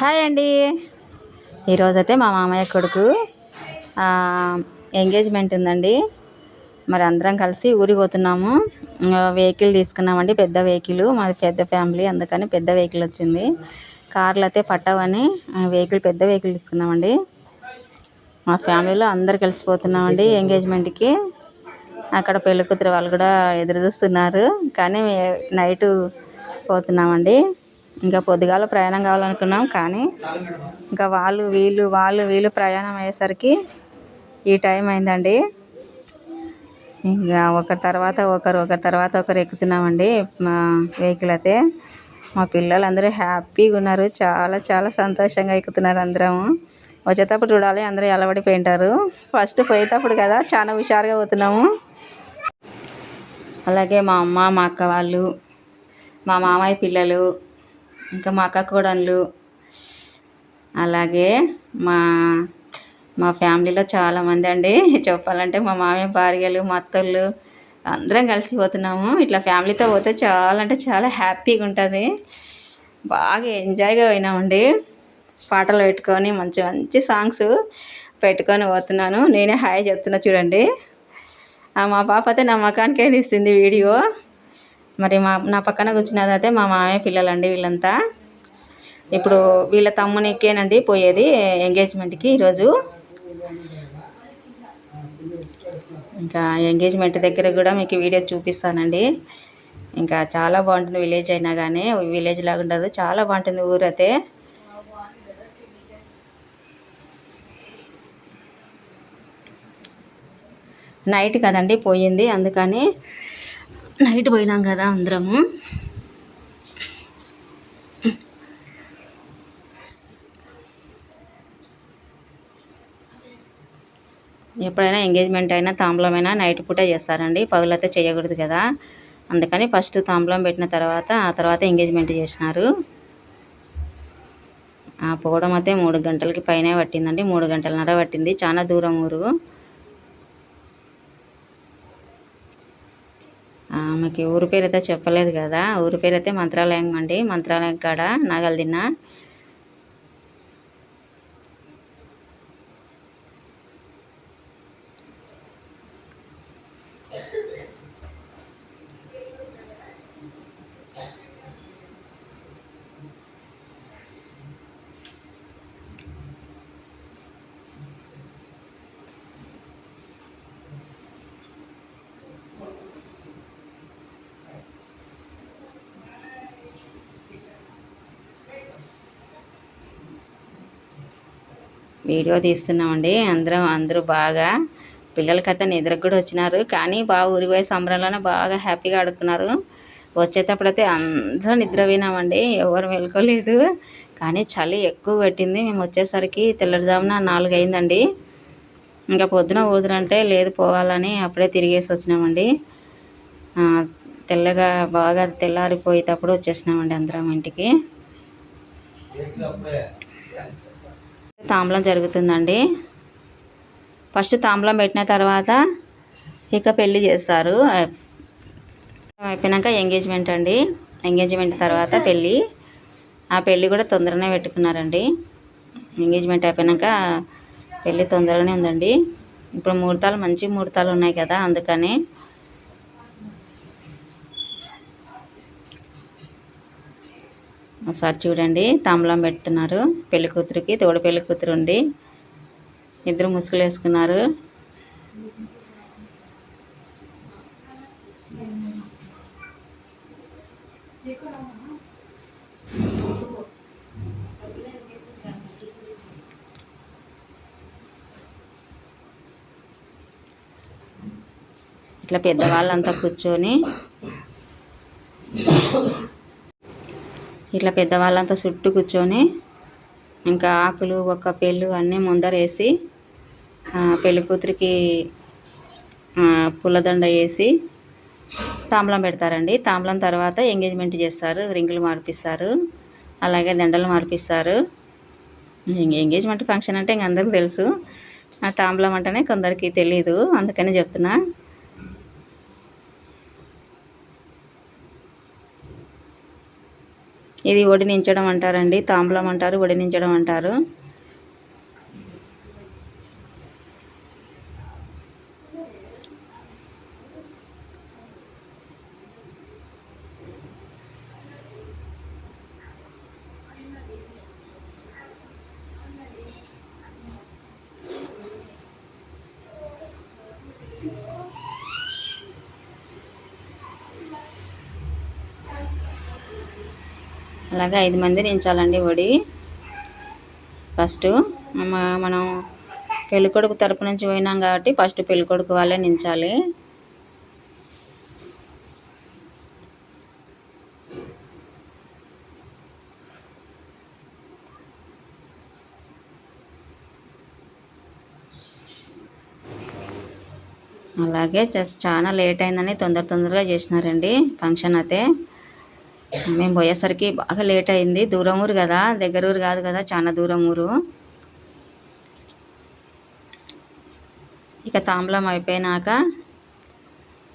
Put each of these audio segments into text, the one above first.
Hi అండి. ఈరోజైతే మా మామయ్య కొడుకు ఎంగేజ్మెంట్ ఉందండి. మరి అందరం కలిసి ఊరికి పోతున్నాము. వెహికల్ తీసుకున్నామండి పెద్ద వెహికల్. మాది పెద్ద ఫ్యామిలీ అందుకని పెద్ద వెహికల్ వచ్చింది. కార్లు అయితే పట్టవని వెహికల్ పెద్ద వెహికల్ తీసుకున్నామండి. మా ఫ్యామిలీలో అందరు కలిసిపోతున్నామండి ఎంగేజ్మెంట్కి. అక్కడ పెళ్ళికూతురు వాళ్ళు కూడా ఎదురు చూస్తున్నారు. కానీ నైటు నైట్ పోతున్నామండి. ఇంకా పొద్దుగాల ప్రయాణం కావాలనుకున్నాం కానీ ఇంకా వాళ్ళు వీళ్ళు వాళ్ళు వీళ్ళు ప్రయాణం అయ్యేసరికి ఈ టైం అయిందండి. ఇంకా ఒకరి తర్వాత ఒకరు ఒకరి తర్వాత ఒకరు ఎక్కుతున్నామండి మా వెహికల్ అయితే. మా పిల్లలు అందరూ హ్యాపీగా ఉన్నారు చాలా చాలా సంతోషంగా ఎక్కుతున్నారు అందరం. వచ్చేటప్పుడు చూడాలి అందరూ ఎలబడిపోయి ఉంటారు ఫస్ట్ పోయేటప్పుడు కదా చాలా హుషారుగా పోతున్నాము. అలాగే మా అమ్మ మా అక్క వాళ్ళు మా మామయ్య పిల్లలు ఇంకా మా అక్క కోడళ్ళు. అలాగే మా మా ఫ్యామిలీలో చాలామంది అండి. చెప్పాలంటే మా మామయ్య భార్యలు మా అత్తళ్ళు అందరం కలిసిపోతున్నాము ఇట్లా ఫ్యామిలీతో పోతే చాలా అంటే చాలా హ్యాపీగా ఉంటుంది. బాగా ఎంజాయ్గా పోయినామండి. పాటలు పెట్టుకొని మంచి మంచి సాంగ్స్ పెట్టుకొని పోతున్నాను. నేనే హాయ్ చెప్తున్నా చూడండి. మా పాప అయితే నా మకానికే తీస్తుంది వీడియో. మరి మా నా పక్కన కూర్చున్నది అయితే మా మామయ్య పిల్లలండి వీళ్ళంతా. ఇప్పుడు వీళ్ళ తమ్మునికేనండి పోయేది ఎంగేజ్మెంట్కి ఈరోజు. ఇంకా ఎంగేజ్మెంట్ దగ్గర కూడా మీకు వీడియో చూపిస్తానండి. ఇంకా చాలా బాగుంటుంది విలేజ్ అయినా కానీ విలేజ్ లాగా ఉండదు చాలా బాగుంటుంది ఊరు అయితే. నైట్ కదండి పోయింది అందుకని నైట్ పోయినాం కదా అందరము. ఎప్పుడైనా ఎంగేజ్మెంట్ అయినా తాంబలం అయినా నైట్ పూటే చేస్తారండి. పగులైతే చేయకూడదు కదా. అందుకని ఫస్ట్ తాంబూలం పెట్టిన తర్వాత ఆ తర్వాత ఎంగేజ్మెంట్ చేసినారు. ఆ పోవడం అయితే మూడు గంటలకి పైనే పట్టిందండి. మూడు గంటలన్నర పట్టింది. చాలా దూరం ఊరు. ఆమెకి ఊరి పేరు అయితే చెప్పలేదు కదా. ఊరి పేరు అయితే మంత్రాలయం అండి. మంత్రాలయం కాడ నాగల్దిన్న వీడియో తీస్తున్నామండి. అందరం అందరూ బాగా పిల్లలకైతే నిద్రకు కూడా వచ్చినారు. కానీ బాగా ఊరిపోయే సంబరంలోనే బాగా హ్యాపీగా ఆడుకున్నారు. వచ్చేటప్పుడైతే అందరం నిద్ర పోయినామండి ఎవరు మెలుకోలేదు కానీ చలి ఎక్కువ పెట్టింది. మేము వచ్చేసరికి తెల్లవారుజామున నాలుగు అయిందండి. ఇంకా పొద్దున పోదురంటే లేదు పోవాలని అప్పుడే తిరిగేసి వచ్చినామండి. తెల్లగా బాగా తెల్లారిపోయేటప్పుడు వచ్చేసినామండి అందరం ఇంటికి. తాంబలం జరుగుతుందండి. ఫస్ట్ తాంబలం పెట్టిన తర్వాత ఇక పెళ్ళి చేస్తారు. అయిపోయినాక ఎంగేజ్మెంట్ అండి. ఎంగేజ్మెంట్ తర్వాత పెళ్ళి ఆ పెళ్ళి కూడా తొందరనే పెట్టుకున్నారండి. ఎంగేజ్మెంట్ అయిపోయినాక పెళ్ళి తొందరగానే ఉందండి. ఇప్పుడు ముహూర్తాలు మంచి ముహూర్తాలు ఉన్నాయి కదా అందుకని ఒకసారి చూడండి తాంబూలం పెడుతున్నారు. పెళ్ళి కూతురికి తోడు పెళ్ళి కూతురు ఉంది ఇద్దరు ముసుగులు వేసుకున్నారు. ఇట్లా పెద్దవాళ్ళంతా కూర్చొని ఇట్లా పెద్దవాళ్ళంతా చుట్టూ కూర్చొని ఇంకా ఆకులు ఒక్క పెళ్ళు అన్నీ ముందర వేసి పెళ్ళి కూతురికి పూలదండ వేసి తాంబలం పెడతారండి. తాంబలం తర్వాత ఎంగేజ్మెంట్ చేస్తారు. రింగులు మార్పిస్తారు. అలాగే దండలు మార్పిస్తారు. ఎంగేజ్మెంట్ ఫంక్షన్ అంటే ఇంక అందరికీ తెలుసు. ఆ తాంబలం అంటేనే కొందరికి తెలీదు. అందుకని చెప్తున్నా. ఇది వడినించడం అంటారండి. తాంబూలం అంటారు వడినించడం అంటారు. అలాగే ఐదు మంది నించాలండి వడి ఫస్ట్ మనం పెళ్ళికొడుకు తరపు నుంచి పోయినాం కాబట్టి ఫస్ట్ పెళ్ళికొడుకు వాళ్ళే నించాలి. అలాగే చ- చాలా లేట్ అయిందని తొందర తొందరగా చేసినారండి ఫంక్షన్ అయితే. మేము పోయేసరికి బాగా లేట్ అయింది. దూరం ఊరు కదా దగ్గర ఊరు కాదు కదా చాలా దూరం ఊరు. ఇక తాంబూలం అయిపోయినాక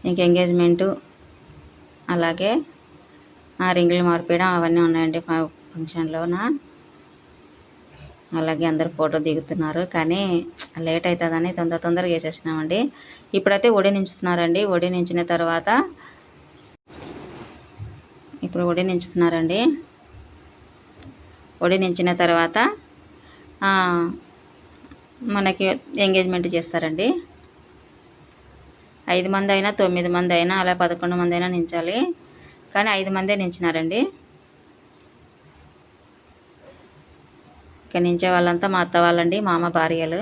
ఇంక ఎంగేజ్మెంటు అలాగే ఆ రింగులు మార్పేయడం అవన్నీ ఉన్నాయండి ఫంక్షన్లోన. అలాగే అందరు ఫోటో దిగుతున్నారు కానీ లేట్ అవుతుందని తొందర తొందరగా వేసేసినామండి. ఇప్పుడైతే ఒడి నించుతున్నారండి ఒడి నించిన తర్వాత ఇప్పుడు ఒడి నించుతున్నారండి. ఒడి నించిన తర్వాత మనకి ఎంగేజ్మెంట్ చేస్తారండి. ఐదు మంది అయినా తొమ్మిది మంది అయినా అలా పదకొండు మంది అయినా నించాలి. కానీ ఐదు మందే నించినారండి. ఇక నించే వాళ్ళంతా మా అత్త వాళ్ళండి మామ భార్యలు.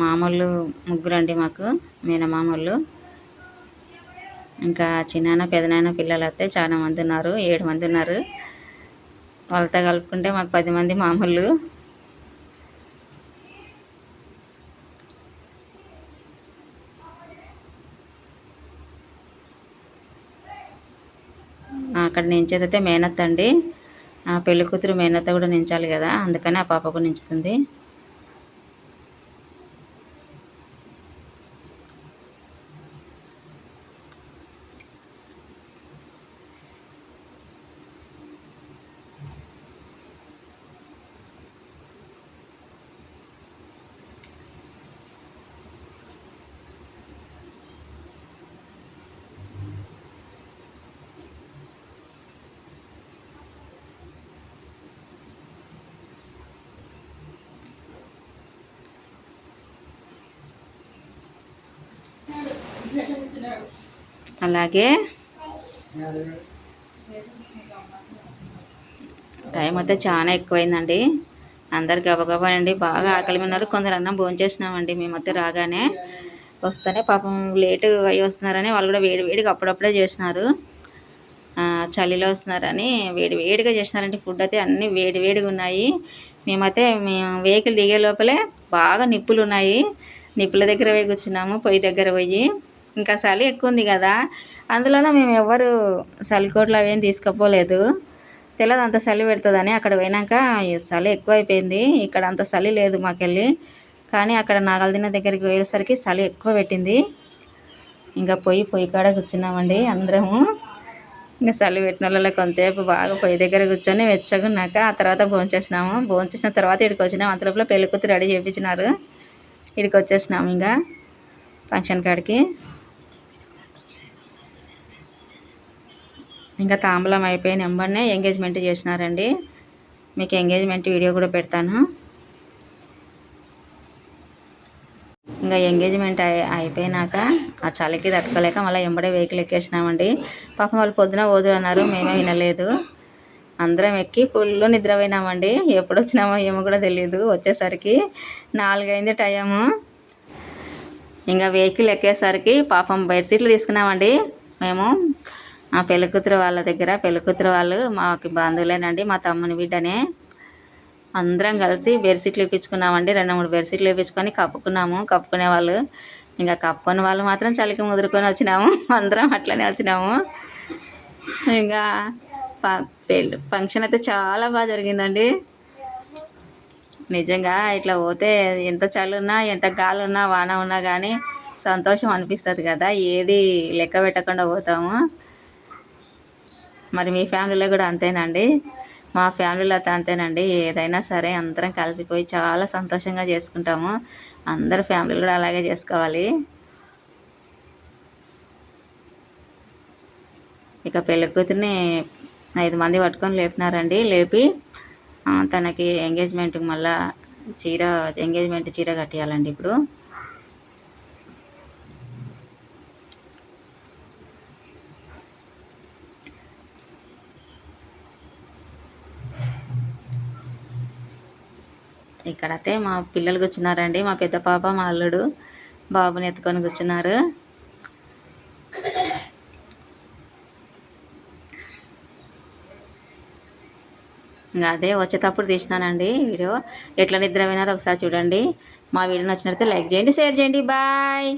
మామూలు ముగ్గురండి మాకు మేనమామూలు. ఇంకా చిన్న పెదనాయన పిల్లలు అయితే చాలా మంది ఉన్నారు ఏడు మంది ఉన్నారు. వాళ్ళతో కలుపుకుంటే మాకు పది మంది మామూలు. అక్కడ నించేదైతే మేనత్త అండి. ఆ కూతురు మేనత్త కూడా నించాలి కదా అందుకని ఆ పాప కూడా నించుతుంది. అలాగే టైం అయితే చాలా ఎక్కువైందండి. అందరు గబగబా అండి బాగా ఆకలి ఉన్నారు. కొందరు అన్నం భోంచేసినామండి మేమైతే రాగానే. వస్తేనే పాపం లేట్ అయ్యి వస్తున్నారని వాళ్ళు కూడా వేడి వేడిగా అప్పుడప్పుడే చేసినారు. చలిలో వస్తున్నారని వేడి వేడిగా చేసినారండి. ఫుడ్ అయితే అన్నీ వేడి వేడిగా ఉన్నాయి. మేమైతే మేము వెహికల్ దిగే లోపలే బాగా నిప్పులు ఉన్నాయి. నిప్పుల దగ్గర పోయి కూర్చున్నాము పొయ్యి దగ్గర పోయి. ఇంకా చలి ఎక్కువ ఉంది కదా. అందులోనే మేము ఎవ్వరు చలికోట్లు అవేం తీసుకుపోలేదు. తెలియదు అంత చలి పెడుతుందని అక్కడ పోయినాక చలి ఎక్కువ అయిపోయింది ఇక్కడ అంత చలి లేదు మాకెళ్ళి. కానీ అక్కడ నాగల్దిన దగ్గరికి పోయేసరికి చలి ఎక్కువ పెట్టింది. ఇంకా పొయ్యి పొయ్యి కాడ కూర్చున్నామండి అందరము. ఇంకా చలి పెట్టిన వాళ్ళ కొంచెంసేపు బాగా పొయ్యి దగ్గర కూర్చొని వెచ్చగున్నాక ఆ తర్వాత భోంచేసినాము భోంచేసిన తర్వాత ఇక్కడికి వచ్చినాము. అంతలోపల పెళ్ళికూతురు రెడీ చేయించినారు ఇక్కడికి వచ్చేసినాము ఇంకా ఫంక్షన్ కాడికి. ఇంకా తాంబూలం అయిపోయిన వెంబడినే ఎంగేజ్మెంట్ చేసినారండి. మీకు ఎంగేజ్మెంట్ వీడియో కూడా పెడతాను. ఇంకా ఎంగేజ్మెంట్ అయిపోయినాక ఆ చలికి తట్టుకోలేక మళ్ళీ ఎంబడే వెహికల్ ఎక్కేసినామండి. పాపం వాళ్ళు పొద్దున పోదు అన్నారు మేమే వినలేదు. అందరం ఎక్కి ఫుల్ నిద్రపోయినామండి. ఎప్పుడు వచ్చినామో ఏమో కూడా తెలియదు వచ్చేసరికి నాలుగైంది టైము. ఇంకా వెహికల్ ఎక్కేసరికి పాపం బెడ్షీట్లు సీట్లు తీసుకున్నామండి. మేము ఆ పెళ్ళికూతురు వాళ్ళ దగ్గర పెళ్ళికూతురు వాళ్ళు మాకు బంధువులేనండి మా తమ్ముని బిడ్డనే. అందరం కలిసి బెడ్షీట్లు ఇప్పించుకున్నామండి రెండు మూడు బెడ్షీట్లు ఇప్పించుకొని కప్పుకున్నాము. కప్పుకునే వాళ్ళు ఇంకా కప్పుకొని వాళ్ళు మాత్రం చలికి ముదురుకొని వచ్చినాము. అందరం అట్లనే వచ్చినాము. ఇంకా పెళ్ళి ఫంక్షన్ అయితే చాలా బాగా జరిగిందండి. నిజంగా ఇట్లా పోతే ఎంత చలి ఉన్నా ఎంత గాలి ఉన్నా వాన ఉన్నా కానీ సంతోషం అనిపిస్తుంది కదా. ఏది లెక్క పెట్టకుండా పోతాము. మరి మీ ఫ్యామిలీలో కూడా అంతేనండి. మా ఫ్యామిలీలో అయితే అంతేనండి. ఏదైనా సరే అందరం కలిసిపోయి చాలా సంతోషంగా చేసుకుంటాము. అందరు ఫ్యామిలీలు కూడా అలాగే చేసుకోవాలి. ఇక పెళ్ళికూతురిని ఐదు మంది పట్టుకొని లేపినారండి. లేపి తనకి ఎంగేజ్మెంట్కి మళ్ళా చీర ఎంగేజ్మెంట్ చీర కట్టేయాలండి ఇప్పుడు. ఇక్కడైతే మా పిల్లలు కూర్చున్నారండి. మా పెద్ద పాప మా అల్లుడు బాబుని ఎత్తుకొని కూర్చున్నారు. ఇంకా అదే వచ్చేటప్పుడు తీసినానండి వీడియో. ఎట్లా నిద్ర వినారో ఒకసారి చూడండి. మా వీడియో నచ్చినట్లయితే లైక్ చేయండి షేర్ చేయండి. బాయ్.